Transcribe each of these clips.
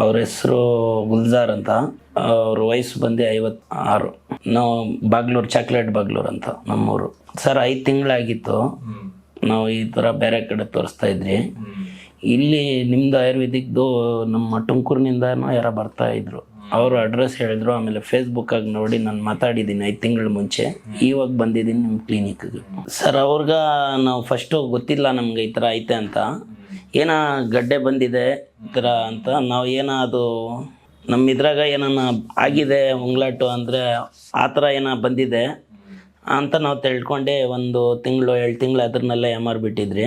ಅವ್ರ ಹೆಸರು ಗುಲ್ಜಾರ್ ಅಂತ, ಅವ್ರ ವಯಸ್ಸು ಬಂದು ಐವತ್ ಆರು ನಾವು ಬಾಗ್ಲೂರು, ಚಾಕ್ಲೇಟ್ ಬಾಗ್ಲೂರು ಅಂತ ನಮ್ಮೂರು. ಸರ್, ಐದು ತಿಂಗಳಾಗಿತ್ತು. ನಾವು ಈ ಥರ ಬೇರೆ ಕಡೆ ತೋರಿಸ್ತಾ ಇದ್ರಿ ಇಲ್ಲಿ ನಿಮ್ದು ಆಯುರ್ವೇದಿಕ್ದು ನಮ್ಮ ತುಮಕೂರಿನಿಂದನೂ ಯಾರೋ ಬರ್ತಾ ಇದ್ರು. ಅವರು ಅಡ್ರೆಸ್ ಹೇಳಿದ್ರು, ಆಮೇಲೆ ಫೇಸ್ಬುಕ್ಕಾಗಿ ನೋಡಿ ನಾನು ಮಾತಾಡಿದ್ದೀನಿ ಐದು ತಿಂಗಳ ಮುಂಚೆ. ಇವಾಗ ಬಂದಿದ್ದೀನಿ ನಿಮ್ಮ ಕ್ಲಿನಿಕ್ಗೆ ಸರ್, ಅವ್ರಿಗೆ ನಾವು ಫಸ್ಟು ಗೊತ್ತಿಲ್ಲ ನಮ್ಗೆ ಈ ಥರ ಐತೆ ಅಂತ. ಏನೋ ಗಡ್ಡೆ ಬಂದಿದೆ ಥರ ಅಂತ, ನಾವು ಏನೋ ಅದು ನಮ್ಮ ಇದ್ರಾಗ ಏನಾನ ಆಗಿದೆ ಉಂಗ್ಲಾಟು ಅಂದರೆ ಆ ಥರ ಏನೋ ಬಂದಿದೆ ಅಂತ ನಾವು ತಿಳ್ಕೊಂಡೆ ಒಂದು ತಿಂಗಳು ಎರಡು ತಿಂಗಳು ಅದ್ರನ್ನೆಲ್ಲ ಬಿಟ್ಟಿದ್ರಿ.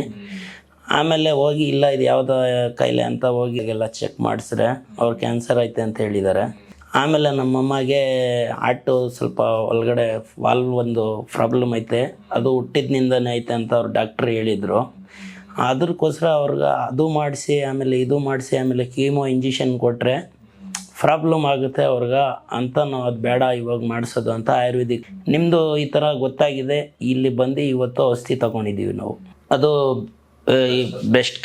ಆಮೇಲೆ ಹೋಗಿ ಇಲ್ಲ ಇದು ಯಾವುದೋ ಕಾಯಿಲೆ ಅಂತ ಹೋಗಿ ಎಲ್ಲ ಚೆಕ್ ಮಾಡಿಸ್ರೆ ಅವ್ರು ಕ್ಯಾನ್ಸರ್ ಐತೆ ಅಂತ ಹೇಳಿದ್ದಾರೆ ಆಮೇಲೆ ನಮ್ಮಮ್ಮಗೆ ಆಟು ಸ್ವಲ್ಪ ಒಳಗಡೆ ವಾಲ್ವ್ ಒಂದು ಪ್ರಾಬ್ಲಮ್ ಐತೆ, ಅದು ಹುಟ್ಟಿದ್ನಿಂದನೇ ಐತೆ ಅಂತ ಅವ್ರು ಡಾಕ್ಟ್ರ್ ಹೇಳಿದರು. ಅದಕ್ಕೋಸ್ಕರ ಅವ್ರಿಗೆ ಅದು ಮಾಡಿಸಿ, ಆಮೇಲೆ ಇದು ಮಾಡಿಸಿ, ಆಮೇಲೆ ಕೀಮೋ ಇಂಜೆಕ್ಷನ್ ಕೊಟ್ಟರೆ ಪ್ರಾಬ್ಲಮ್ ಆಗುತ್ತೆ ಅವ್ರಿಗೆ ಅಂತ ನಾವು ಅದು ಬೇಡ ಇವಾಗ ಮಾಡಿಸೋದು ಅಂತ ಆಯುರ್ವೇದಿಕ್. ನಿಮ್ಮದು ಈ ಥರ ಗೊತ್ತಾಗಿದೆ, ಇಲ್ಲಿ ಬಂದು ಇವತ್ತು ಔಷಧಿ ತಗೊಂಡಿದ್ದೀವಿ ನಾವು. ಅದು ಈ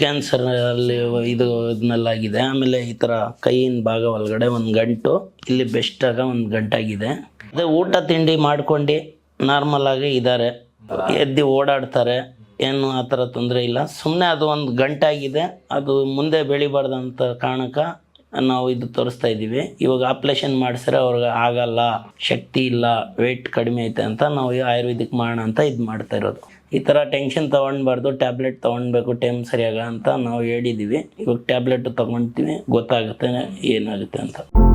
ಕ್ಯಾನ್ಸರ್ ಅಲ್ಲಿ ಇದು ಇದನ್ನೆಲ್ಲಾಗಿದೆ ಆಮೇಲೆ ಈ ಥರ ಕೈಯಿನ ಭಾಗ ಒಳಗಡೆ ಒಂದು ಗಂಟು, ಇಲ್ಲಿ ಬೆಸ್ಟಾಗ ಒಂದು ಗಂಟಾಗಿದೆ. ಅದೇ ಊಟ ತಿಂಡಿ ಮಾಡ್ಕೊಂಡು ನಾರ್ಮಲ್ ಆಗಿ ಇದ್ದಾರೆ ಎದ್ದು ಓಡಾಡ್ತಾರೆ. ಏನು ಆ ಥರ ತೊಂದರೆ ಇಲ್ಲ. ಸುಮ್ಮನೆ ಅದು ಒಂದು ಗಂಟಾಗಿದೆ. ಅದು ಮುಂದೆ ಬೆಳಿಬಾರ್ದಂತ ಕಾರಣಕ್ಕೆ ನಾವು ಇದು ತೋರಿಸ್ತಾ ಇದ್ದೀವಿ. ಇವಾಗ ಆಪ್ರೇಷನ್ ಮಾಡಿಸ್ರೆ ಅವ್ರಿಗೆ ಆಗಲ್ಲ, ಶಕ್ತಿ ಇಲ್ಲ ವೆಯ್ಟ್ ಕಡಿಮೆ ಐತೆ ಅಂತ ನಾವು ಆಯುರ್ವೇದಿಕ್ ಮಾಡೋಣ ಅಂತ ಇದು ಮಾಡ್ತಾ ಇರೋದು. ಈ ಥರ ಟೆನ್ಷನ್ ತೊಗೊಳ್ಬಾರ್ದು ಟ್ಯಾಬ್ಲೆಟ್ ತೊಗೊಳ್ಬೇಕು ಟೈಮ್ ಸರಿಯಾಗ ಅಂತ ನಾವು ಹೇಳಿದ್ದೀವಿ. ಇವಾಗ ಟ್ಯಾಬ್ಲೆಟ್ ತೊಗೊಳ್ತೀವಿ ಗೊತ್ತಾಗುತ್ತೆ, ಏನಾಗುತ್ತೆ ಅಂತ.